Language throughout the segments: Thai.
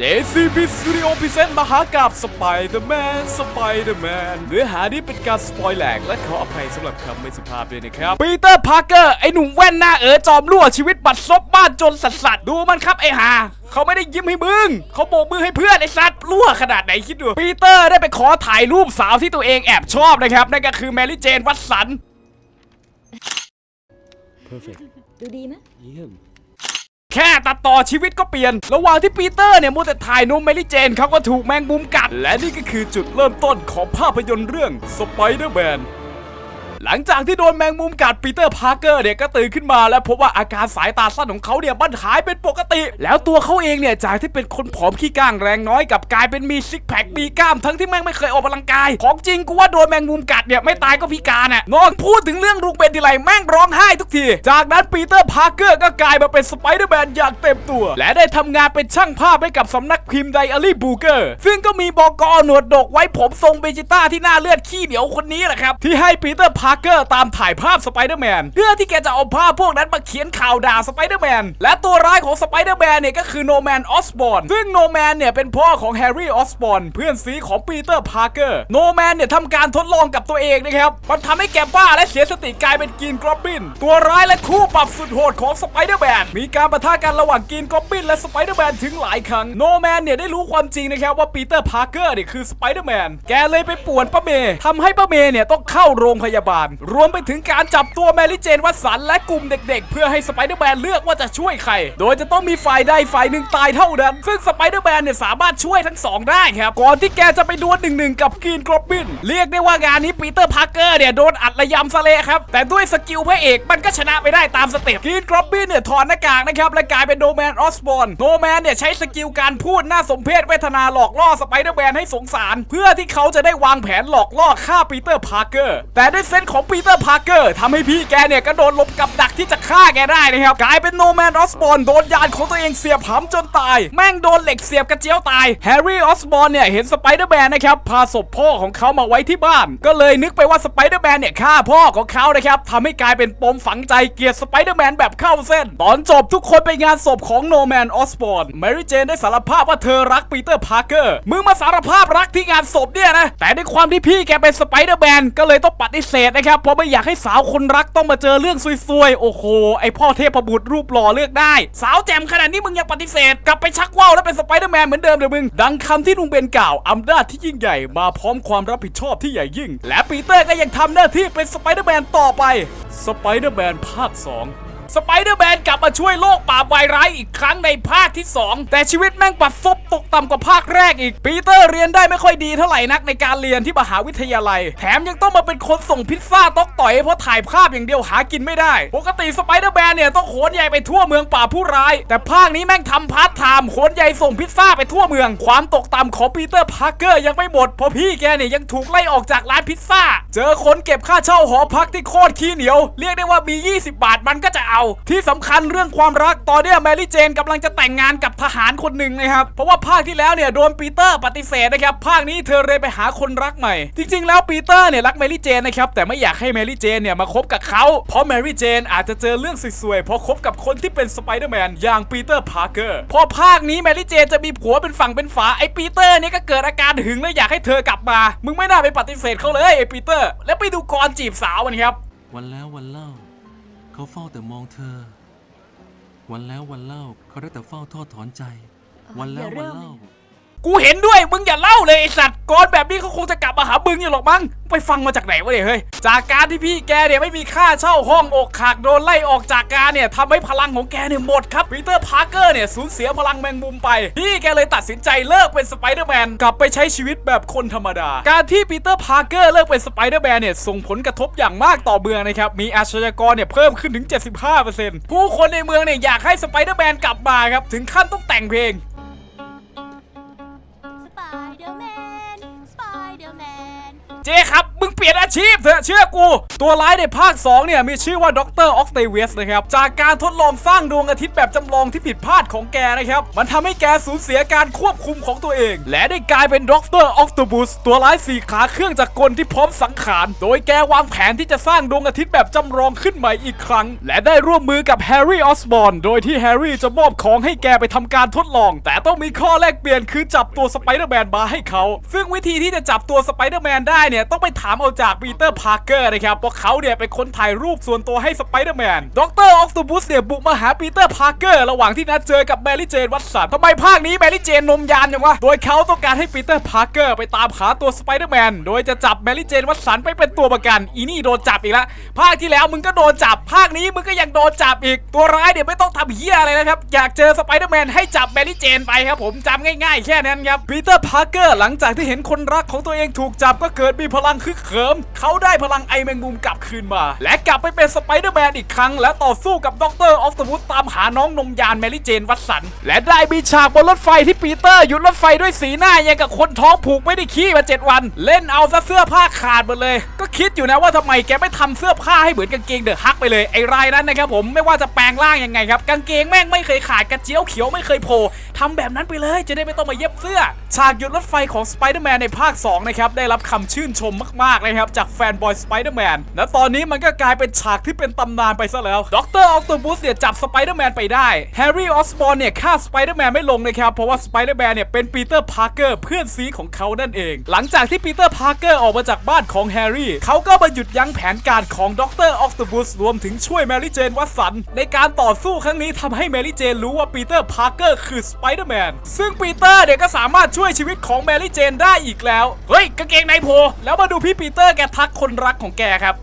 JCB Studio Present มหากาบสไปเดอร์แมนสไปเดอร์แมนเนื้อหานี้เป็นการสปอยแหลกและขออภัยสำหรับคำไม่สุภาพด้วยนะครับปีเตอร์พาร์เกอร์ไอหนุ่มแว่นหน้าเอ๋อจอมรั่วชีวิตบัดซบบ้านจนสัสสัสๆดูมันครับไอหาเขาไม่ได้ยิ้มให้มึง เขาโบกมือให้เพื่อนไอสัตว์รั่วขนาดไหนคิดดู ปีเตอร์ได้ไปขอถ่ายรูปสาวที่ตัวเองแอบชอบนะครับ นั่นก็คือแมรี่เจนวัตสัน perfect ดูดีไหมเยี่ยมแค่ ตัดต่อชีวิตก็เปลี่ยน ระหว่างที่ปีเตอร์เนี่ยมัวแต่ถ่ายนมเมลี่เจนเขาก็ถูกแมงมุมกัด และนี่ก็คือจุดเริ่มต้นของภาพยนตร์เรื่องสไปเดอร์แมน หลังจากที่โดนแมงมุมกัดปีเตอร์พาร์เกอร์เนี่ยก็ตื่นขึ้นมาแล้วพบว่าอาการสายตาสั้นของเขาเนี่ยมันหายเป็นปกติ แล้วตัวเขาเองเนี่ยจากที่เป็นคนผอมขี้ก้างแรงน้อยกับกลายเป็นมีซิกแพคมีกล้ามทั้งที่แม่งไม่เคยออกกำลังกาย ของจริงกูว่าโดนแมงมุมกัดเนี่ยไม่ตายก็พิการอะน้อกพูดถึงเรื่องลูกเบนทีไรแม่งร้องไห้ทุกที จากนั้นปีเตอร์พาร์เกอร์ก็กลายมาเป็นสไปเดอร์แมนอย่างเต็มตัว และได้ทำงานเป็นช่างภาพให้กับสำนักพิมพ์ไดอารี่บูเกอร์ซึ่งก็มีบอกอหนวดดกไว้ผมทรงเบจิต้าที่หน้าเลือดขี้เหนียวคนนี้แหละครับที่ให้ปีเตอร์พาาร์เกอร์ตามถ่ายภาพสไปเดอร์แมนเพื่อที่แกจะเอาภาพพวกนั้นมาเขียนข่าวด่าสไปเดอร์แมนและตัวร้ายของสไปเดอร์แมนเนี่ยก็คือโนแมนออสบอร์นซึ่งโนแมนเนี่ยเป็นพ่อของแฮร์รี่ออสบอร์นเพื่อนซีของปีเตอร์พาร์เกอร์โนแมนเนี่ยทำการทดลองกับตัวเองนะครับมันทำให้แกบ้าและเสียสติกลายเป็นกรีนกรอบบิน ตัวร้ายและคู่ปรับสุดโหดของสไปเดอร์แมนมีการประทะกันระหว่างกรีนกรอบบินและสไปเดอร์แมนถึงหลายครั้งโนแมนเนี่ยได้รู้ความจริงนะครับว่าปีเตอร์พาร์เกอร์เนี่ยคือสไปเดอร์แมนแกเลยไปป่วนป้าเมย์ทำให้ป้าเมย์เนี่ยต้องเข้าโรงพยาบาลรวมไปถึงการจับตัวแมรี่เจนวัตสันและกลุ่มเด็กๆ เพื่อให้สไปเดอร์แมนเลือกว่าจะช่วยใคร โดยจะต้องมีฝ่ายใดฝ่ายหนึ่งตายเท่านั้น ซึ่งสไปเดอร์แมนเนี่ยสามารถช่วยทั้งสองได้ครับ ก่อนที่แกจะไปดวลหนึ่งหนึ่งกับกรีนกรอบบิน เรียกได้ว่างานนี้ปีเตอร์พาร์เกอร์เนี่ยโดนอัดระยำซะเลยครับ แต่ด้วยสกิลพระเอกมันก็ชนะไปได้ตามสเต็ปกรีนกรอบบินเนี่ยถอดหน้ากากนะครับและกลายเป็นโนแมนออสบอนโนแมนเนี่ยใช้สกิลการพูดน่าสมเพชเวทนาหลอกล่อสไปเดอร์แมนให้สงสาร เพื่อที่เขาจะได้วางแผนหลอกล่อฆ่าปีเตอร์พาร์เกอร์แต่ด้วยเซนของปีเตอร์พาร์เกอร์ทำให้พี่แกเนี่ยก็โดนหลบกับดักที่จะฆ่าแกได้นะครับ กลายเป็นโนแมนออสบอนโดนยานของตัวเองเสียบหำจนตาย แม่งโดนเหล็กเสียบกระเจียวตายแฮร์รี่ออสบอนเนี่ยเห็นสไปเดอร์แมนนะครับพาศพพ่อของเขามาไว้ที่บ้าน ก็เลยนึกไปว่าสไปเดอร์แมนเนี่ยฆ่าพ่อของเขานะครับทำให้กลายเป็นปมฝังใจเกลียดสไปเดอร์แมนแบบเข้าเส้น ตอนจบทุกคนไปงานศพของโนแมนออสบอนแมรี่เจนได้สารภาพว่าเธอรักปีเตอร์พาร์เกอร์มึงมาสารภาพรักที่งานศพเนี่ยนะแต่ด้วยความที่พี่แกเป็นสไปเดอร์แมนก็เลยต้องปฏิเสธนะครับเพราะไม่อยากให้สาวคนรักต้องมาเจอเรื่องซวยๆ โอ้โห ไอพ่อเทพบุตรรูปหล่อเลือกได้ สาวแจ่มขนาดนี้มึงยังปฏิเสธ กลับไปชักว่าวแล้วเป็นสไปเดอร์แมนเหมือนเดิมเลยมึง ดังคำที่ลุงเบนกล่าวอำนาจที่ยิ่งใหญ่มาพร้อมความรับผิดชอบที่ใหญ่ยิ่ง และปีเตอร์ก็ยังทำหน้าที่เป็นสไปเดอร์แมนต่อไปสไปเดอร์แมนภาค 2 สไปเดอร์แมนกลับมาช่วยโลกปราบวายร้ายอีกครั้งในภาคที่ 2 แต่ชีวิตแม่งปัดซบตกต่ำกว่าภาคแรกอีก ปีเตอร์เรียนได้ไม่ค่อยดีเท่าไหร่นักในการเรียนที่มหาวิทยาลัย แถมยังต้องมาเป็นคนส่งพิซซ่าตอกต่อยเพราะถ่ายภาพอย่างเดียวหากินไม่ได้ ปกติสไปเดอร์แมนเนี่ยต้องโขนใหญ่ไปทั่วเมืองป่าบผู้ร้าย แต่ภาคนี้แม่งทำพาร์ทไทม์โขนใหญ่ส่งพิซซ่าไปทั่วเมือง ความตกต่ำของปีเตอร์พาร์เกอร์ยังไม่หมดเพราะพี่แกเนี่ยยังถูกไล่ออกจากร้านพิซซ่า เจอคนเก็บค่าเช่าหอพักที่โคตรขี้เหนียว เรียกได้ว่ามี 20 บาทมันก็จะเอา ที่สำคัญเรื่องความรักตอนนี้แมรี่เจนกำลังจะแต่งงานกับทหารคนหนึ่งนะครับ เพราะว่าภาคที่แล้วเนี่ยโดนปีเตอร์ปฏิเสธนะครับ ภาคนี้เธอเลยไปหาคนรักใหม่ จริง ๆ แล้วปีเตอร์เนี่ยรักแมรี่เจนนะครับ แต่ไม่อยากให้แมรี่เจนเนี่ยมาคบกับเขาเพราะแมรี่เจนอาจจะเจอเรื่องสวยๆเพราะคบกับคนที่เป็นสไปเดอร์แมนอย่างปีเตอร์พาร์เกอร์พอภาคนี้แมรี่เจนจะมีผัวเป็นฝั่งเป็นฝาไอ้ปีเตอร์เนี่ยก็เกิดอาการหึงและอยากให้เธอกลับมา มึงไม่น่าไปปฏิเสธเขาเลยไอ้ปีเตอร์ แล้วไปดูกรจีบสาวมันครับ วันแล้ววันเล่า เขาเฝ้าแต่มองเธอ วันแล้ววันเล่าเขาได้แต่เฝ้าทอดถอนใจ วันแล้ววันเล่า กูเห็นด้วยมึงอย่าเล่าเลยไอสัตว์กรแบบนี้เขาคงจะกลับมาหามึงอยู่หรอกมั้งไปฟังมาจากไหนวะเนี่ยเฮ้ยจากการที่พี่แกเนี่ยไม่มีค่าเช่าห้องอกหักโดนไล่ออกจากการเนี่ยทำให้พลังของแกเนี่ยหมดครับปีเตอร์พาร์เกอร์เนี่ยสูญเสียพลังแมงมุมไป พี่แกเลยตัดสินใจเลิกเป็นสไปเดอร์แมนกลับไปใช้ชีวิตแบบคนธรรมดา การที่ปีเตอร์พาร์เกอร์เลิกเป็นสไปเดอร์แมนเนี่ยส่งผลกระทบอย่างมากต่อเมืองนะครับมีอาชญากรเนี่ยเพิ่มขึ้นถึง 75%ผู้คนในเมืองเนี่ยอยากให้สไปเดอร์แมนกลับมาครับถึงขั้นต้องแต่งเพลง เจครับมึงเปลี่ยนอาชีพเถอะเชื่อกู ตัวร้ายในภาค 2 เนี่ย มีชื่อว่าด็อกเตอร์ออกเตเวสนะครับ จากการทดลองสร้างดวงอาทิตย์แบบจำลองที่ผิดพลาดของแกนะครับ มันทำให้แกสูญเสียการควบคุมของตัวเอง และได้กลายเป็นด็อกเตอร์ออกโตบุสตัวร้ายสี่ขาเครื่องจักรกลที่พร้อมสังขาร โดยแกวางแผนที่จะสร้างดวงอาทิตย์แบบจำลองขึ้นใหม่อีกครั้ง และได้ร่วมมือกับแฮร์รี่ออสบอนโดยที่แฮร์รี่จะมอบของให้แกไปทำการทดลอง แต่ต้องมีข้อแลกเปลี่ยนคือจับตัวสไปเดอร์แมนมาให้เขา ซึ่งวิธีที่จะจับตัวสไปเดอร์แมนได้เนี่ยต้องไปถามเอาจากปีเตอร์พาร์เกอร์นะครับเพราะเขาเนี่ยเป็นคนถ่ายรูปส่วนตัวให้สไปเดอร์แมนด็อกเตอร์ออกตูบุสเนี่ยบุกมาหาปีเตอร์พาร์เกอร์ระหว่างที่นัดเจอกับแมรี่เจนวัตสันทำไมภาคนี้แมรี่เจนนมยานอย่างวะโดยเขาต้องการให้ปีเตอร์พาร์เกอร์ไปตามหาตัวสไปเดอร์แมนโดยจะจับแมรี่เจนวัตสันไปเป็นตัวประกัน อีนี่โดนจับอีกแล้วภาคที่แล้วมึงก็โดนจับภาคนี้มึงก็ยังโดนจับอีกตัวร้ายเนี่ยไม่ต้องทำเฮียอะไรนะครับอยากเจอสไปเดอร์แมนให้จับแมรี่เจนไปครับผมจำง่ายๆแค่นั้นครับปีเตอร์พาร์เกอร์หลังจากที่เห็นคนรักของตัวเองถูกจับก็เกิดมีพลังคึกเขิม เขาได้พลังไอแมงมุมกลับคืนมา และกลับไปเป็นสไปเดอร์แมนอีกครั้ง และต่อสู้กับด็อกเตอร์ออฟต์วูดตามหาน้องนมยานแมรี่เจนวัตสัน และได้มีฉากบนรถไฟที่ปีเตอร์หยุดรถไฟด้วยสีหน้ายังกับคนท้องผูกไม่ได้ขี้มาเจ็ดวัน เล่นเอาซะเสื้อผ้าขาดหมดเลย ก็คิดอยู่นะว่าทำไมแกไม่ทำเสื้อผ้าให้เหมือนกางเกงเดอะฮักไปเลยไอ้รายนั้นนะครับผมไม่ว่าจะแปลงร่างยังไงครับกางเกงแม่งไม่เคยขาดกระเจียวเขียวไม่เคยโผล่ทำแบบนั้นไปเลยจะได้ไม่ต้องมาเย็บเสื้อ ฉากหยุดรถไฟของสไปเดอร์แมนในภาค2นะครับได้รับคำชื่นชมมากๆนะครับ จากแฟนบอยสไปเดอร์แมนและตอนนี้มันก็กลายเป็นฉากที่เป็นตำนานไปซะแล้วด็อกเตอร์ออกตบูสเนี่ยจับสไปเดอร์แมนไปได้แฮร์รี่ออสบอร์นเนี่ยฆ่าสไปเดอร์แมนไม่ลงนะครับ เพราะว่าสไปเดอร์แมนเนี่ยเป็นปีเตอร์พาร์เกอร์เพื่อนซีของเขานั่นเอง หลังจากที่ปีเตอร์พาร์เกอร์ออกมาจากบ้านของแฮร์รี่เขาก็มาหยุดยั้งแผนการของด็อกเตอร์ออกตบูสรวมถึงช่วยแมรี่เจนวัตสันในการต่อสู้ครั้งนี้ทำให้แมรี่เจนรู้ว่าปีเตอร์พาร์เกอร์คือสไปเดอร์แมนซึ่งปีเตอร์เนี่ยก็สามารถช่วยชีวิตของแมรี่เจนได้อีกแล้ว เฮ้ยกางเกงในโผแล้วมาดูพี่ปีเตอร์แกทักคนรักของแกครับ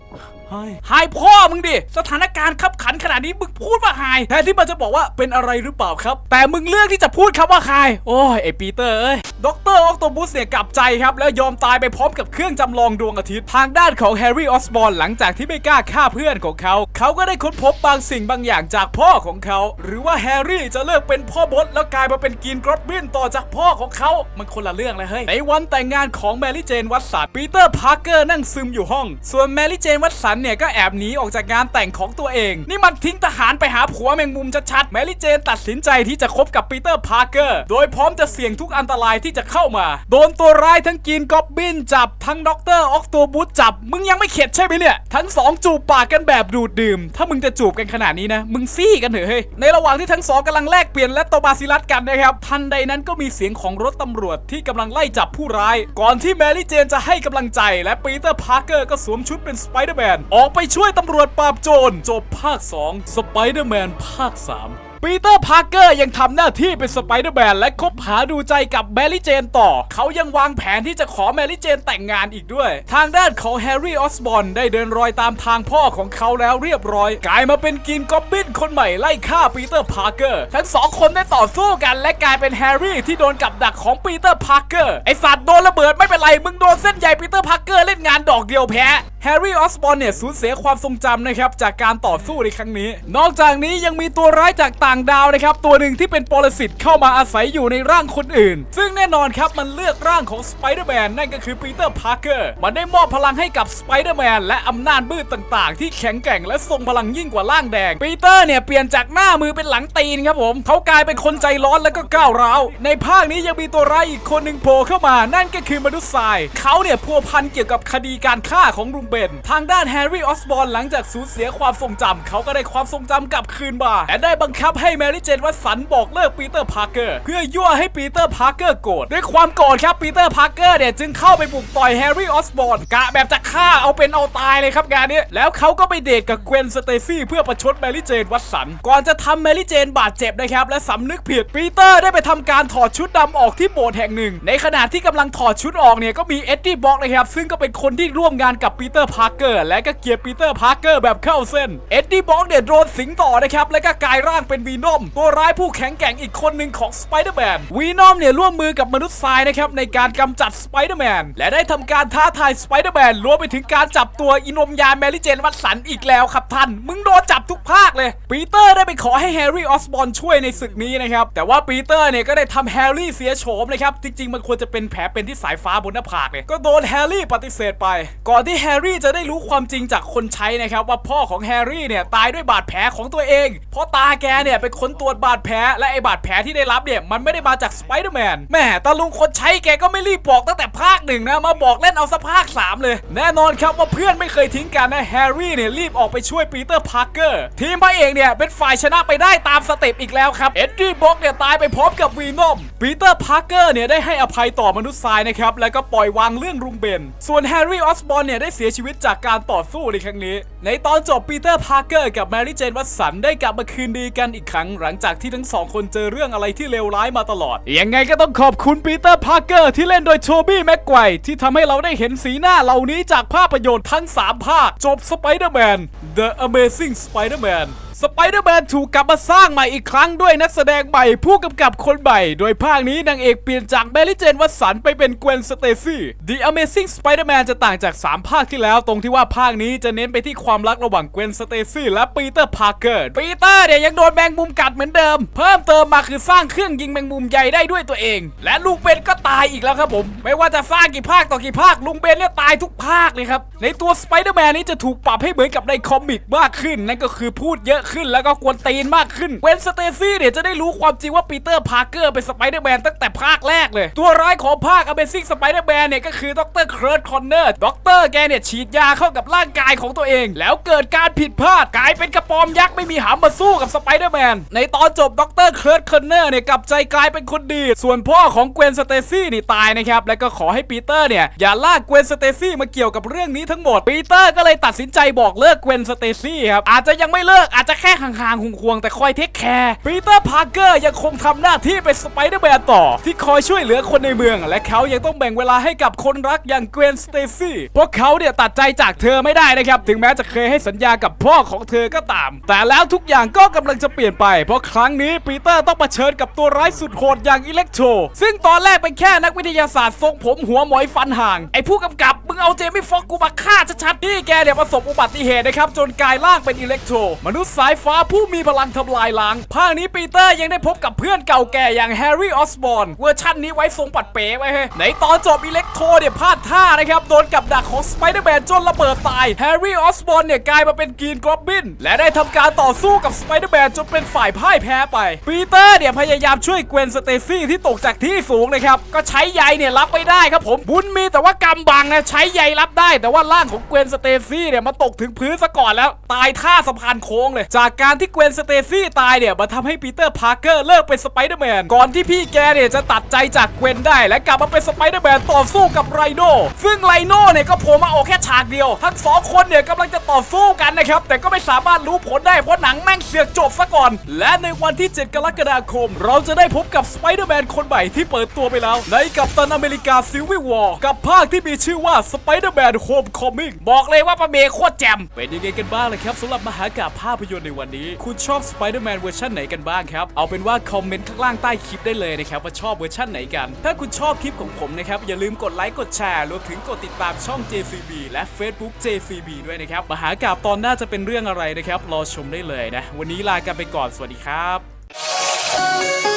ฮ้ยหายพ่อมึงดิ สถานการณ์ขับขันขนาดนี้มึงพูดว่าหายแทนที่มันจะบอกว่าเป็นอะไรหรือเปล่าครับ แต่มึงเลือกที่จะพูดคำว่าหาย โอ้ยไอปีเตอร์เอ้ยด็อกเตอร์ออกโตบุสเนี่ยกลับใจครับ แล้วยอมตายไปพร้อมกับเครื่องจำลองดวงอาทิตย์ ทางด้านของแฮร์รี่ออสบอนหลังจากที่ไม่กล้าฆ่าเพื่อนของเขา เขาก็ได้ค้นพบบางสิ่งบางอย่างจากพ่อของเขา หรือว่าแฮร์รี่จะเลิกเป็นพ่อบดแล้วกลายมาเป็นกินกรอตบินต่อจากพ่อของเขา มันคนละเรื่องเลยเฮ้ยในวันแต่งงานของแมรี่เจนวัตสันปีเตอร์พาร์เกอร์นั่งซึมอยู่ห้อง ส่วนแมรี่เจนวัตสันเนี่ยก็แอบหนีออกจากงานแต่งของตัวเอง นี่มันทิ้งทหารไปหาผัวแมงมุมชัดๆแมรี่เจนตัดสินใจที่จะคบกับปีเตอร์พาร์เกอร์ โดยพร้อมจะเสี่ยงทุกอันตรายที่จะเข้ามา โดนตัวร้ายทั้งกินกอบบินจับทั้งด็อกเตอร์ออกตัวบูธจับ มึงยังไม่เข็ดใช่ไหมเนี่ย ทั้งสองจูบปากกันแบบดูดดื่ม ถ้ามึงจะจูบกันขนาดนี้นะ มึงซี่กันเถอะเฮ้ย ในระหว่างที่ทั้งสองกำลังแลกเปลี่ยนและตบาซิลัสกันนะครับ ทันใดนั้นก็มีเสียงของรถตำรวจที่กำลังไล่จับผู้ร้าย ก่อนที่แมรี่เจนจะให้กำลังใจและปีเตอร์พาร์เกอร์ก็สวมชุดเป็นสไปเดอร์แมนออกไปช่วยตำรวจปราบโจรจบภาค 2 สไปเดอร์แมนภาค 3 ปีเตอร์พาร์เกอร์ยังทำหน้าที่เป็นสไปเดอร์แมนและคบหาดูใจกับแมรี่เจนต่อ เขายังวางแผนที่จะขอแมรี่เจนแต่งงานอีกด้วย ทางด้านของแฮร์รี่ออสบอนได้เดินรอยตามทางพ่อของเขาแล้วเรียบร้อย กลายมาเป็นกินกอบบินคนใหม่ไล่ฆ่าปีเตอร์พาร์เกอร์ทั้งสองคนได้ต่อสู้กัน และกลายเป็นแฮร์รี่ที่โดนกับดักของปีเตอร์พาร์เกอร์ไอสัตว์โดนระเบิดไม่เป็นไรมึงโดนเส้นใยปีเตอร์พาร์เกอร์เล่นงานดอกเดียวแพ้แฮร์รี่ออสบอนเนี่ยสูญเสียความทรงจำนะครับจากการต่อสู้ในครั้งนี้ นอกจากนี้ยังมีตัวร้ายจากต่างางดาวนะครับตัวหนึ่งที่เป็นปรสิตเข้ามาอาศัยอยู่ในร่างคนอื่น ซึ่งแน่นอนครับมันเลือกร่างของสไปเดอร์แมนนั่นก็คือปีเตอร์พาร์เกอร์มันได้มอบพลังให้กับสไปเดอร์แมนและอำนาจมืดต่างๆ ที่แข็งแกร่งและทรงพลังยิ่งกว่าร่างแดงปีเตอร์เนี่ยเปลี่ยนจากหน้ามือเป็นหลังตีนครับผมเขากลายเป็นคนใจร้อนและก็ก้าวร้าวในภาคนี้ยังมีตัวร้ายอีกคนหนึ่งโผล่เข้ามา นั่นก็คือมนุษย์ทรายเขาเนี่ยพัวพันเกี่ยวกับคดีการฆ่าของลุงเบนทางด้านแฮร์รี่ออสบอนหลังจากสูญเสียความทรงจำเขาก็ได้ความทรงจำกลับคืนมาและได้บังคับให้แมรี่เจนวัตสันบอกเลิกปีเตอร์พาร์เกอร์ เพื่อยั่วให้ปีเตอร์พาร์เกอร์โกรธด้วยความโกรธครับปีเตอร์พาร์เกอร์เนี่ยจึงเข้าไปบุกต่อยแฮร์รี่ออสบอร์นกะแบบจะฆ่าเอาเป็นเอาตายเลยครับงานนี้แล้วเขาก็ไปเดทกับเกวนสเตซี่เพื่อประชดแมรี่เจนวัตสัน ก่อนจะทำแมรี่เจนบาดเจ็บนะครับและสำนึกผิดปีเตอร์ได้ไปทำการถอดชุดดำออกที่โบสถ์แห่งหนึ่ง ในขณะที่กำลังถอดชุดออกเนี่ยก็มีเอ็ดดี้บ็อกนะครับซึ่งก็เป็นคนที่ร่วมงานกับปีเตอร์พาร์เกอร์และก็เกลียดปีเตอร์พาร์เกอร์แบบเข้าเส้นเอ็ดดี้บ็อกเนี่ยโดนสิงต่อนะครับและก็กลายร่างเป็นวีนอมตัวร้ายผู้แข็งแกร่งอีกคนหนึ่งของสไปเดอร์แมนวีนอมเนี่ยร่วมมือกับมนุษย์ทรายนะครับในการกำจัดสไปเดอร์แมนและได้ทำการท้าทายสไปเดอร์แมนรวมไปถึงการจับตัวอินมยาแมรี่เจนวัตสันอีกแล้วครับท่าน มึงโดนจับทุกภาคเลย ปีเตอร์ได้ไปขอให้แฮร์รี่ออสบอนช่วยในศึกนี้นะครับ แต่ว่าปีเตอร์เนี่ยก็ได้ทำแฮร์รี่เสียโฉมนะครับ จริง ๆ มันควรจะเป็นแผลเป็นที่สายฟ้าบนหน้าผากเลยก็โดนแฮร์รี่ปฏิเสธไป ก่อนที่แฮร์รี่จะได้รู้ความจริงจากคนใช้นะครับว่าพ่อของแฮร์รี่เนี่ยตายด้วยบาดแผลของตัวเอง เพราะตาแกเนี่ยเป็นคนตรวจบาดแผลและไอบาดแผลที่ได้รับเนี่ยมันไม่ได้มาจากสไปเดอร์แมนแม่ตาลุงคนใช้แกก็ไม่รีบบอกตั้งแต่ภาคหนึ่งนะมาบอกเล่นเอาซะภาคสามเลย แน่นอนครับว่าเพื่อนไม่เคยทิ้งกันนะแฮร์รี่เนี่ยรีบออกไปช่วยปีเตอร์พาร์เกอร์ทีมพระเอกเนี่ยเป็นฝ่ายชนะไปได้ตามสเต็ปอีกแล้วครับเอ็ดดี้บ็อกเนี่ยตายไปพร้อมกับวีนอมปีเตอร์พาร์เกอร์เนี่ยได้ให้อภัยต่อมนุษย์ทรายนะครับแล้วก็ปล่อยวางเรื่องรุงเบน ส่วนแฮร์รี่ออสบอร์นเนี่ยได้เสียชีวิตจากการต่อสู้ในครั้งนี้ ในตอนจบปีเตอร์พาร์เกอร์กับแมรี่เจนวัตสันได้กลับมาคืนดีกันอีกครั้งหลังจากที่ทั้งสองคนเจอเรื่องอะไรที่เลวร้ายมาตลอด ยังไงก็ต้องขอบคุณปีเตอร์พาร์เกอร์ที่เล่นโดยโชบี้แม็กไกวที่ทำให้เราได้เห็นสีหน้าเหล่านี้จากภาพยนตร์ทั้ง 3 ภาค จบสไปเดอร์แมน The Amazing Spider-Man สไปเดอร์แมนถูกกลับมาสร้างใหม่อีกครั้งด้วยนักแสดงใหม่ผู้กำกับคนใหม่ โดยภาคนี้นางเอกเปลี่ยนจากแมรี่เจนวัตสันไปเป็นเกวนสเตซี่ The Amazing Spider-Man จะต่างจาก 3 ภาคที่แล้ว ตรงที่ว่าภาคนี้จะเน้นไปที่ความรักระหว่างเกวนสเตซี่และปีเตอร์พาร์เกอร์ ปีเตอร์เนี่ยยังโดนแมงมุมกัดเหมือนเดิม เพิ่มเติมมาคือสร้างเครื่องยิงแมงมุมใหญ่ได้ด้วยตัวเอง และลุงเบนก็ตายอีกแล้วครับผม ไม่ว่าจะสร้างกี่ภาคต่อกี่ภาคลุงเบนเนี่ยตายทุกภาคเลยครับ ในตัวสไปเดอร์แมนนี้จะถูกปรับให้เหมือนกับในคอมิกมากขึ้นนั่นก็คือพูดเยอะขึ้นแล้วก็กวนตีนมากขึ้นเวนสเตซี่เนี่ยจะได้รู้ความจริงว่าปีเตอร์พาร์เกอร์เป็นสไปเดอร์แมนตั้งแต่ภาคแรกเลย ตัวร้ายของภาค Amazing Spider-Man เนี่ยก็คือดรเคิร์ตคอนเนอร์ดรแกเนี่ยฉีดยาเข้ากับร่างกายของตัวเอง แล้วเกิดการผิดพลาดกลายเป็นกระปอมยักษ์ไม่มีหางมาสู้กับสไปเดอร์แมนในตอนจบดรเคิร์ตคอนเนอร์เนี่ยกลับใจกลายเป็นคนดี ส่วนพ่อของเกวนสเตซี่นี่ตายนะครับ แล้วก็ขอให้ปีเตอร์เนี่ยอย่าลากเกวนสเตซี่มาเกี่ยวกับเรื่องนี้ทั้งหมดปีเตอร์ก็เลยตัดสินใจบอกเลิกเกวนสเตซี่ครับอาจจะยังไม่เลิกอาจจะแค่ห่างๆห่วงๆแต่คอยเทคแคร์ปีเตอร์พาร์เกอร์ยังคงทำหน้าที่เป็นสไปเดอร์แมนต่อ ที่คอยช่วยเหลือคนในเมือง และเขายังต้องแบ่งเวลาให้กับคนรักอย่างเกวนสเตซี่เพราะเขาเนี่ยตัดใจจากเธอไม่ได้นะครับ ถึงแม้จะเคยให้สัญญากับพ่อของเธอก็ตาม แต่แล้วทุกอย่างก็กำลังจะเปลี่ยนไป เพราะครั้งนี้ปีเตอร์ต้องเผชิญกับตัวร้ายสุดโหดอย่างอิเล็กโทรซึ่งตอนแรกเป็นแค่นักวิทยาศาสตร์ทรงผมหัวหมอยฟันห่างไอ้ผู้กำกับมึงเอาเจมี่ฟอกกูมาฆ่าชัดๆนี่แกเนี่ยประสบอุบัติเหตุนะครับจนกลายร่างเป็นอิเล็กโทรมนุษย์สายฟ้าผู้มีพลังทำลายล้าง ภาคนี้ปีเตอร์ยังได้พบกับเพื่อนเก่าแก่อย่างแฮร์รี่ออสบอร์นเวอร์ชันนี้ไว้ทรงปัดเป๋ไว้เฮ้ในตอนจบอิเล็กโทรเนี่ยพลาดท่านะครับ โดนกับดักของสไปเดอร์แมนจนระเบิดตายแฮร์รี่ออสบอร์นเนี่ยกลายมาเป็นกรีนกรอบบิน และได้ทำการต่อสู้กับสไปเดอร์แมนจนเป็นฝ่ายพ่ายแพ้ไป ปีเตอร์เนี่ยพยายามช่วยเกวนสเตซี่ที่ตกจากที่สูงนะครับก็ใช้ใยเนี่ยรับไม่ได้ครับผมบุญมีแต่ว่ากำบังนะใช้ใยรับได้ แต่ว่าร่างของเกวนสเตซี่เนี่ยมาตกถึงพื้นซะก่อนแล้ว ตายท่าสะพานโค้งเลยจากการที่เกวนสเตซี่ตายเนี่ยมาทำให้ปีเตอร์พาร์เกอร์เลิกเป็นสไปเดอร์แมนก่อนที่พี่แกเนี่ยจะตัดใจจากเกวนได้ และกลับมาเป็นสไปเดอร์แมนต่อสู้กับไรโน่ซึ่งไรโน่เนี่ยก็โผล่มาออกแค่ฉากเดียว ทั้งสองคนเนี่ยกำลังจะต่อสู้กันนะครับ แต่ก็ไม่สามารถรู้ผลได้เพราะหนังแม่งเสือกจบซะก่อน และในวันที่ 7 กรกฎาคม เราจะได้พบกับสไปเดอร์แมนคนใหม่ที่เปิดตัวไปแล้ว ในกัปตันอเมริกาซิลวิวอร์กับภาคที่มีชื่อว่าสไปเดอร์แมนโฮมคอมมิ่งบอกเลยว่าประเมโคตรแจ่มเป็นยังไงกันบ้างล่ะครับสำหรับมหากาพภาพยนตร์ในวันนี้ คุณชอบสไปเดอร์แมนเวอร์ชันไหนกันบ้างครับ เอาเป็นว่าคอมเมนต์ข้างล่างใต้คลิปได้เลยนะครับว่าชอบเวอร์ชันไหนกัน ถ้าคุณชอบคลิปของผมนะครับ อย่าลืมกดไลค์กดแชร์รวมถึงกดติดตามช่อง JCB และ Facebook JCB ด้วยนะครับมหากาบตอนหน้าจะเป็นเรื่องอะไรนะครับรอชมได้เลยนะวันนี้ลากันไปก่อนสวัสดีครับ